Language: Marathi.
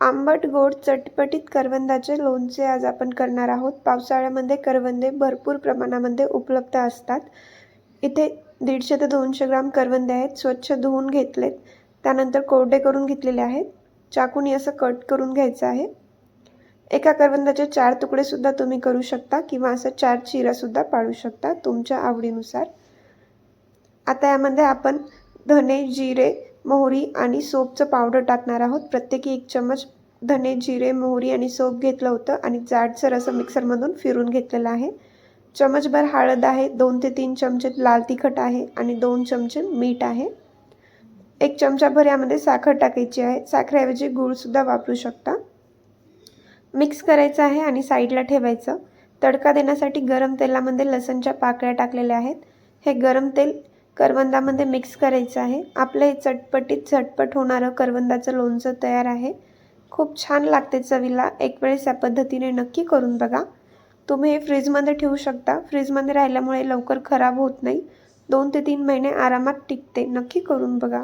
आंबट गोड चटपटीत करवंदाचे लोणचे आज आपण करणार आहोत. पावसाळ्यामध्ये करवंदे भरपूर प्रमाणामध्ये उपलब्ध असतात. इथे दीडशे ते दोनशे ग्राम करवंदे आहेत. स्वच्छ धुवून घेतलेत. त्यानंतर कोरडे करून घेतलेले आहेत. चाकूनी असं कट करून घ्यायचं आहे. एका करवंदाचे चार तुकडेसुद्धा तुम्ही करू शकता किंवा असं चार चिरासुद्धा पाळू शकता तुमच्या आवडीनुसार. आता यामध्ये आपण धने जिरे मोहरी आणि सोपचं पावडर टाकणार आहोत. प्रत्येकी एक चमच धने जिरे मोहरी आणि सोप घेतलं होतं आणि जाडसर असं मिक्सरमधून फिरून घेतलेलं आहे. चमचभर हळद आहे दोन ते तीन चमचे लाल तिखट आहे आणि दोन चमचे मीठ आहे. एक चमचाभर यामध्ये साखर टाकायची आहे. साखरेऐवजी गूळसुद्धा वापरू शकता. मिक्स करायचं आहे आणि साईडला ठेवायचं. तडका देण्यासाठी गरम तेलामध्ये लसणच्या पाकळ्या टाकलेल्या आहेत. हे गरम तेल करवंदामध्ये मिक्स करायचं आहे. आपलं हे चटपटीत झटपट होणारं करवंदाचं लोणचं तयार आहे. खूप छान लागते चवीला. एक वेळेस या पद्धतीने नक्की करून बघा. तुम्ही हे फ्रीजमध्ये ठेवू शकता. फ्रीजमध्ये राहिल्यामुळे लवकर खराब होत नाही. दोन ते तीन महिने आरामात टिकते. नक्की करून बघा.